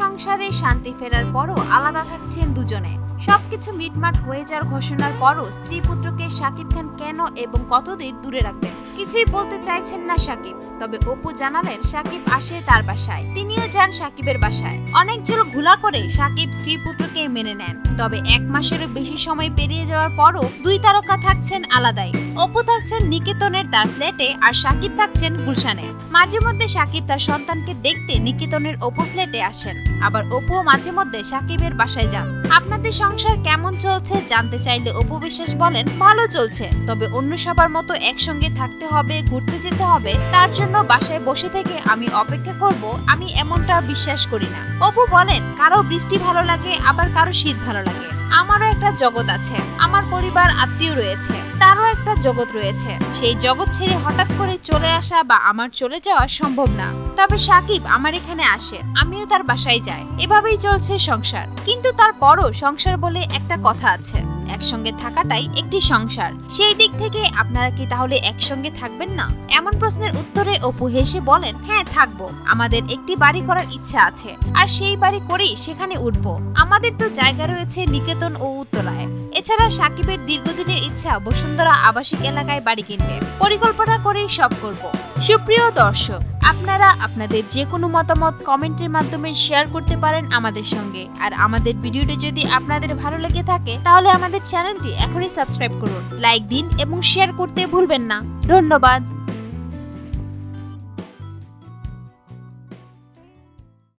সংসারে শান্তি ফেরার পরও আলাদা থাকছেন দুজনে। সবকিছু মিটমাট হয়ে যাওয়ার ঘোষণার পরও স্ত্রী পুত্রকে শাকিব খান কেন এবং কতদিন দূরে রাখবেন, কিছুই বলতে চাইছেন না শাকিব তবে অপু জানালেন শাকিব আসে তার বাসায়। তিনিও যান শাকিবের বাসায়। অনেক জোর ঘোলা করে শাকিব স্ত্রী পুত্রকে মেনে নেন। তবে এক মাসেরও বেশি সময় পেরিয়ে যাওয়ার পরও দুই তারকা থাকছেন আলাদাই। অপু থাকছেন নিকেতনের তার ফ্ল্যাটে আর শাকিব থাকছেন গুলশানে। মাঝে মধ্যে শাকিব তার সন্তানকে দেখতে নিকেতনের অপু ফ্ল্যাটে আসেন। আবার অপু মাঝে মধ্যে সাকিবের বাসায় যান। আপনাদের সংসার কেমন চলছে জানতে চাইলে অপু বিশ্বাস বলেন, ভালো চলছে। তবে অন্য সবার মতো একসঙ্গে থাকতে হবে, ঘুরতে যেতে হবে, তার জন্য বাসায় বসে থেকে আমি অপেক্ষা করব, আমি এমনটা বিশ্বাস করি না। অপু বলেন, কারও বৃষ্টি ভালো লাগে, আবার কারও শীত ভালো লাগে। আমারও একটা জগৎ আছে। আমার পরিবার আত্মীয় রয়েছে। তারও একটা জগৎ রয়েছে। সেই জগৎ ছেড়ে হঠাৎ করে চলে আসা বা আমার চলে যাওয়া সম্ভব না। তবে সাকিব আমার এখানে আসে। আমিও তার বাসায় যাই। এভাবেই চলছে সংসার। কিন্তু তারপরও সংসার বলে একটা কথা আছে। একসঙ্গে থাকাটাই একটি সংসার। সেই দিক থেকে আপনারা কি তাহলে একসঙ্গে থাকবেন না? এমন প্রশ্নের উত্তরে অপু হেসে বলেন হ্যাঁ থাকব। আমাদের একটি বাড়ি করার ইচ্ছা আছে। আর সেই বাড়ি করেই সেখানে উঠবো। আমাদের তো জায়গা রয়েছে নিকেতন ও উত্তরায়। এছাড়া সাকিবের দীর্ঘদিনের ইচ্ছা বসুন্ধরা আবাসিক এলাকায় বাড়ি কিনবে। পরিকল্পনা করেই সব করব। সুপ্রিয় দর্শক আপনারা আপনাদের যে কোনো মতামত কমেন্টের মাধ্যমে শেয়ার করতে পারেন আমাদের সঙ্গে। আর আমাদের ভিডিওটি যদি আপনাদের ভালো লেগে থাকে, তাহলে আমাদের চ্যানেলটি এখনই সাবস্ক্রাইব করুন লাইক দিন এবং শেয়ার করতে ভুলবেন না। ধন্যবাদ।